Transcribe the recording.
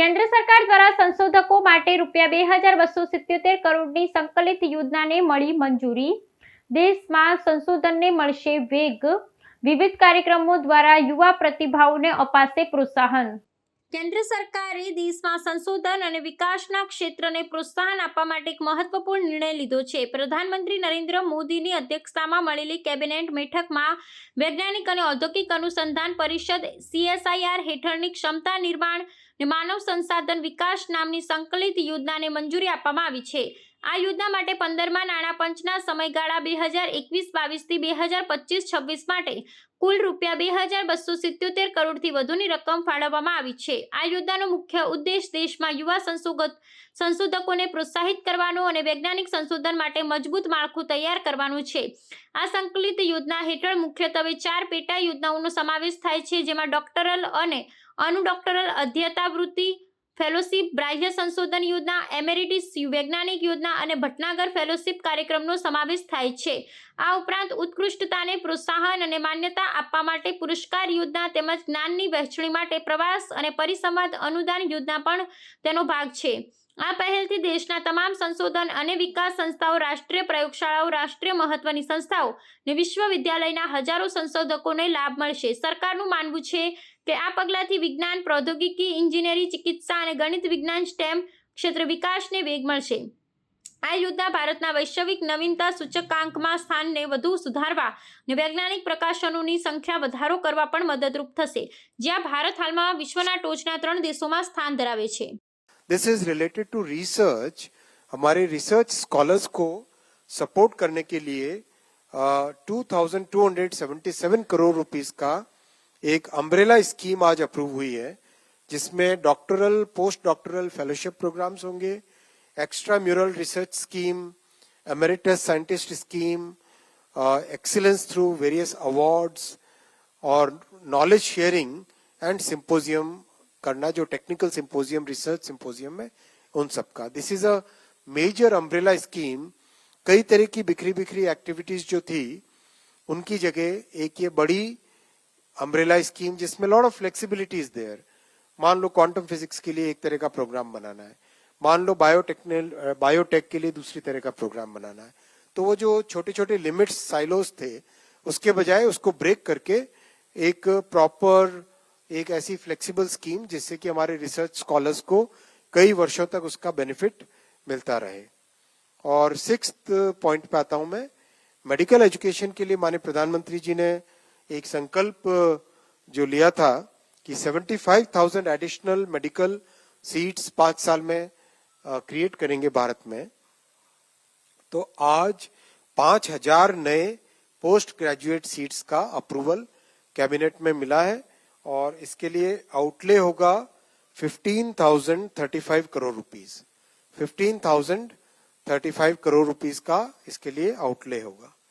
સરકાર દ્વારા સંશોધકો માટે રૂપિયા બે હજાર બસો સિત્યોતેર કરોડની સંકલિત યોજનાને મળી મંજૂરી. દેશમાં સંશોધનને મળશે વેગ. વિવિધ કાર્યક્રમો દ્વારા યુવા પ્રતિભાઓને અપાશે પ્રોત્સાહન. કેન્દ્ર સરકારે દેશમાં સંશોધન અને વિકાસના ક્ષેત્રને પ્રોત્સાહન આપવા માટે એક મહત્વપૂર્ણ નિર્ણય લીધો છે. પ્રધાનમંત્રી નરેન્દ્ર મોદીની અધ્યક્ષતામાં મળેલી કેબિનેટ બેઠકમાં વૈજ્ઞાનિક અને ઔદ્યોગિક અનુસંધાન પરિષદ, સીએસઆઈઆર હેઠળની ક્ષમતા નિર્માણ અને માનવ સંસાધન વિકાસ નામની સંકલિત યોજનાને મંજૂરી આપવામાં આવી છે. આ યોજના માટે પંદરમા નાણાં પંચના સમયગાળા બે હજાર એકવીસ બાવીસથી બે હજાર પચીસ છવ્વીસ માટે કુલ રૂપિયા બે હજાર બસો સિત્યોતેર કરોડથી વધુની રકમ ફાળવવામાં આવી છે. આ યોજનાનો મુખ્ય ઉદ્દેશ દેશમાં યુવા સંશોધક સંશોધકોને પ્રોત્સાહિત કરવાનો અને વૈજ્ઞાનિક સંશોધન માટે મજબૂત માળખું તૈયાર કરવાનું છે. આ સંકલિત યોજના હેઠળ મુખ્યત્વે ચાર પેટા યોજનાઓનો સમાવેશ થાય છે, જેમાં ડોક્ટરલ અને અનુડોક્ટરલ અધ્યતાવૃત્તિ ફેલોશિપ બ્રાહ્ય સંશોધન યોજના, એમેરિટિસ વૈજ્ઞાનિક યોજના અને ભટનાગર ફેલોશિપ કાર્યક્રમનો સમાવેશ થાય છે. આ ઉપરાંત ઉત્કૃષ્ટતાને પ્રોત્સાહન અને માન્યતા આપવા માટે પુરસ્કાર યોજના તેમજ જ્ઞાનની વહેંચણી માટે પ્રવાસ અને પરિસંવાદ અનુદાન યોજના પણ તેનો ભાગ છે. આ પહેલથી દેશના તમામ સંશોધન અને વિકાસ સંસ્થાઓ, રાષ્ટ્રીય પ્રયોગશાળાઓ, રાષ્ટ્રીય મહત્વની સંસ્થાઓ અને વિશ્વવિદ્યાલયના હજારો સંશોધકોને લાભ મળશે. સરકારનું માનવું છે કે આ પગલાંથી વિજ્ઞાન, પ્રૌદ્યોગિકી ઇજનેરી ચિકિત્સા અને ગણિત વિજ્ઞાન સ્ટેમ ક્ષેત્ર વિકાસને વેગ મળશે. આ યુદ્ધના ભારતના વૈશ્વિક નવીનતા સૂચકાંકમાં સ્થાનને વધુ સુધારવા અને વૈજ્ઞાનિક પ્રકાશનોની સંખ્યા વધારો કરવા પણ મદદરૂપ થશે. જ્યાં ભારત હાલમાં વિશ્વના ટોચના ત્રણ દેશોમાં સ્થાન ધરાવે છે. This is related to research हमारे रिसर्च स्कॉलर्स को सपोर्ट करने के लिए two thousand two hundred seventy seven crore rupees का एक अम्ब्रेला स्कीम आज अप्रूव हुई है, जिसमें doctoral post doctoral fellowship programmes होंगे extra mural research scheme emeritus scientist scheme excellence through various awards और नॉलेज शेयरिंग एंड सिंपोजियम करना, जो टेक्निकल सिंपोजियम रिसर्च सिंपोजियम है, उन सबका। This is a major umbrella scheme कई तरह की बिखरी बिखरी एक्टिविटीज़ जो थी, उनकी जगह एक ये बड़ी अम्ब्रेला स्कीम जिसमें lot of flexibility is there मान लो क्वांटम फिजिक्स के लिए एक तरह का प्रोग्राम बनाना है। मान लो बायोटेक्निल बायोटेक के लिए दूसरी तरह का प्रोग्राम बनाना है। तो वो जो छोटे छोटे लिमिट्स साइलोस थे, उसके बजाय उसको ब्रेक करके एक प्रॉपर एक ऐसी फ्लेक्सिबल स्कीम जिससे कि हमारे रिसर्च स्कॉलर्स को कई वर्षों तक उसका बेनिफिट मिलता रहे। और सिक्स पॉइंट पे आता हूँ मैं मेडिकल एजुकेशन के लिए माननीय प्रधानमंत्री जी ने एक संकल्प जो लिया था कि 75,000 एडिशनल मेडिकल सीट्स पाँच साल में क्रिएट करेंगे भारत में। तो आज पाँच हज़ार नए पोस्ट ग्रेजुएट सीट्स का अप्रूवल कैबिनेट में मिला है। और इसके लिए आउटले होगा 15,035 करोड़ रुपीस 15,035 करोड़ रुपीस का इसके लिए आउटले होगा।